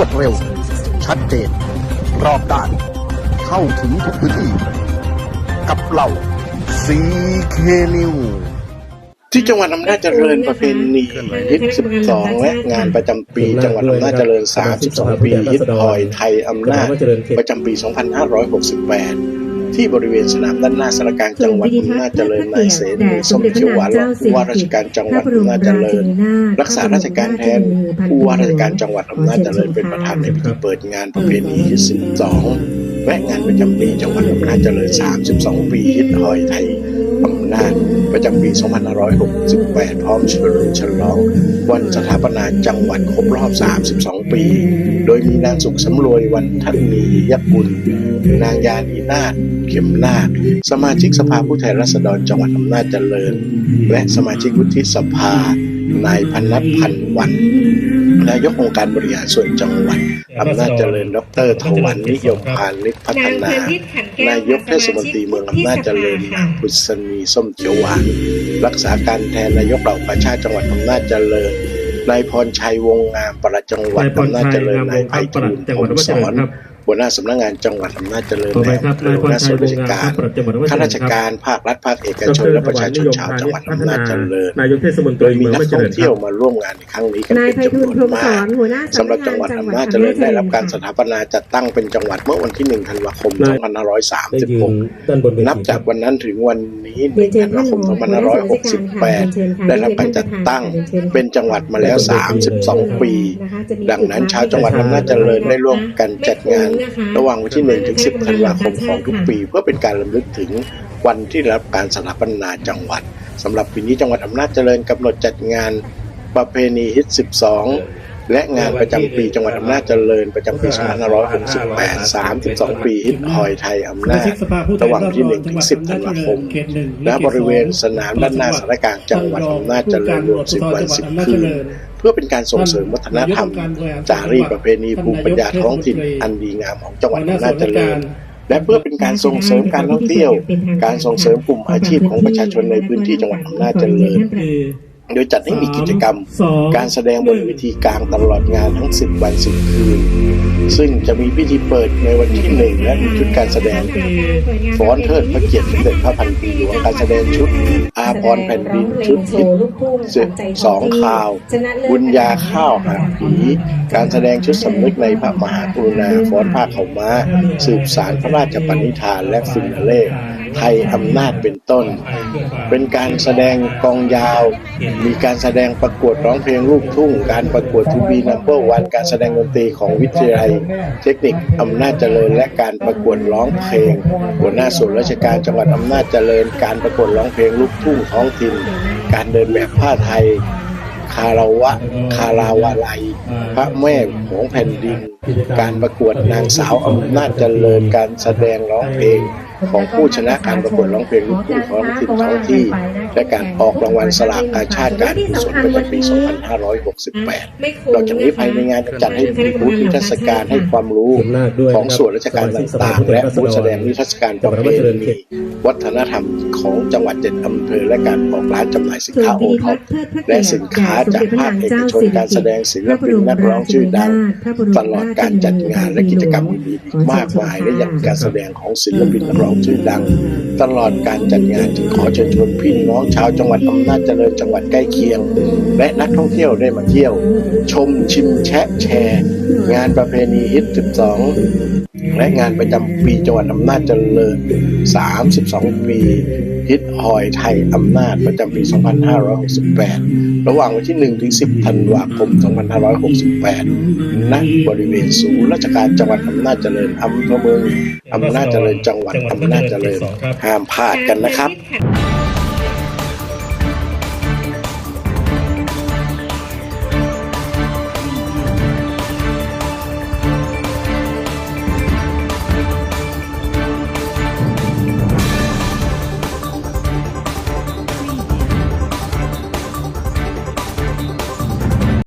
วดเร็ว ชัดเจน รอบด้าน เข้าถึงทุกพื้นที่ กับเราซีเคนิวที่จังหวัดอำนาจเจริญประเพณีฮิต12 และงานประจำปี จังหวัดอำนาจเจริญ 32 ปีฮิตหอยไทยอำนาจประจำปี 2568 ที่บริเวณสนามด้านหน้าสารกลารจังหวัดอำนาจเจริญนายเสนีสมเขียวหวานรองผู้ว่าราชการจังหวัดอำนาจเจริญ รักษาราชการแทนผู้ว่าราชการจังหวัดอำนาจเจริญเป็นประธานในพิธีเปิดงานประเพณีฮิต12 และงานประจำปีจังหวัดอำนาจเจริญ 32 ปีฮิตคอยไทย อำนาจประจำปี 2568 พร้อมเฉลิมฉลอง วันสถาปนาจังหวัดครบรอบ 32 ปี โดยมีนางสุขสำรวยวันทันมียบุญ นางยานีนาถเข็มนาคสมาชิกสภาผู้แทนราษฎรจังหวัดอำนาจเจริญ และสมาชิกวุฒิสภา นายพนัทพันธ์วันนายกองค์การบริหารส่วนจังหวัดอำนาจเจริญ ดรทวันนิยมพานิชพัฒนานายกเทศมนตรีเมืองอำนาจเจริญนางพุษณีส้มเขียวหวานรักษาการแทนนายกเหล่าประชาจังหวัดอำนาจเจริญนายพรชัยวงงามปลัดจังหวัดอำนาจเจริญนายไพครับฑูรย์จังพหวัดร อำนาจสเจริอนญครับหัวหน้าสำนักงานจังหวัดอำนาจเจริญต่อไปและครับอำเภอหัวหน้าส่วนราชการนายพรชัยวงามครับข้าราชการภาครัฐภาคเอกชนและประชาชนชาวจังหวัดอำนาจเจริญนายกเทศมนตโดรียมีเมืองนักไม่เจท่อริงญคเที่ยรัวบมาร่วมงานในครั้งนี้กันนายเป็นไพฑูรย์พรจำนวหมนสมาอกนหัวหน้าสำหรับจังหวัดอำนาจเจริญได้รับการสถาปนาจัดตั้งเป็นจังหวัดเมื่อวันที่ 1 ธันวาคมได้ยืน2536ด้านบนเวทีนับจากวันนั้นถึงวันนี้เรียนเชิญ1ธันท่าวานคมหัวหน้าส่วนราชการค่ะเรียนเชิญ2568ค่ะได้รับการจัดตั้งเป็นจังหวัดมาแล้ว 32 ปี ดังนั้นชาวจังหวัดอำนาจเจริญได้ร่วมกันจัดงานระหว่างวันที่1ถึง10ธันวาคมของทุกปี เพื่อเป็นการรำลึกถึงวันที่ได้รับการสถาปนาจังหวัดสำหรับปีนี้จังหวัดอำนาจเจริญกำหนดจัดงานประเพณีฮิต 12 และงานประจำปีจังหวัดอำนาจเจริญประจำปี2568 32 ปีฮิตหอยไทยอำนาจระหว่างวันที่1ถึง10ธันวาคมณบริเวณสนามด้านหน้าสารกลางจังหวัดอำนาจเจริญรวม10วัน10คืน เพื่อเป็นการส่งเสริมวัฒนธรรม จารีตประเพณีภูมิปัญญาท้องถิ่นอันดีงามของจังหวัดอำนาจเจริญและเพื่อเป็นการส่งเสริมการท่องเที่ยว การส่งเสริมกลุ่มอาชีพของประชาชนในพื้นที่จังหวัดอำนาจเจริญ โดยจัดให้มีกิจกรรม การแสดงบนเวทีกลางตลอดงานทั้ง 10 วัน 10 คืน ซึ่งจะมีพิธีเปิดในวันที่หนึ่งและมีชุดการแสดงฟ้อนเทิดพระเกียรติสมเด็จพระพันปีหลวงการแสดงชุด อาพรณ์แผ่นดินชุดฮิตสองข่าว บุญญาข้าวหาผีการแสดงชุดสำนึกในพระมหากรุณาฟ้อนผ้าเขาวม้า สืบสารพระราชปณิธานและฟินาเล่ไทยอำนาจเป็นต้น เป็นการแสดงกองยาวมีการแสดงประกวดร้องเพลงลูกทุ่ง การประกวดทูบีนัมเบอร์วันการแสดงดนตรีของวิทยาลัย เทคนิคอำนาจเจริญ และการประกวดร้องเพลง หัวหน้าส่วนราชการจังหวัดอำนาจเจริญ การประกวดร้องเพลงลูกทุ่งท้องถิ่น การเดินแบบผ้าไทย คาราวะ คาราวาลัยพระแม่ของแผ่นดิน การประกวดนางสาวอำนาจเจริญ การแสดงร้องเพลง ของผู้ชนะการประกวดร้องเพลงลูกทุ่งท้องถิ่นท้องที่ และการออกรางวัลสลากกาชาติการกุศลประจำปี 2568นอกจากนี้ภายในงานจัดให้มีบูธนิทรรศการให้ความรู้ของส่วนราชการต่างๆ และบูธแสดงนิทรรศการประเพณีวัฒนธรรมของจังหวัดเจ็ดอำเภอและการออกร้านจำหน่ายสินค้าโอท็อปและสินค้าจากภาคเอกชนการแสดงศิลปินนักร้องชื่อดังตลอดการจัดงานและกิจกรรมอื่นอีกมากมายและยังการแสดงของศิลปินนักร้องชื่อดัง ตลอดการจัดงานจึงขอเชิญชวนพี่น้องชาวจังหวัดอำนาจเจริญจังหวัดใกล้เคียง และนักท่องเที่ยวได้มาเที่ยว ชมชิมแชะแชร์ งานประเพณีฮิต 12 และงานประจำปีจังหวัดอำนาจเจริญ 32 ปี ฮิตหอยไทยอำนาจประจำปี 2568 ระหว่างวันที่ 1 ถึง 10 ธันวาคม 2568 ณ บริเวณศูนย์ราชการจังหวัดอำนาจเจริญอำเภอเมืองอำนาจเจริญจังหวัดอำนาจเจริญห้ามพลาดกันนะครับค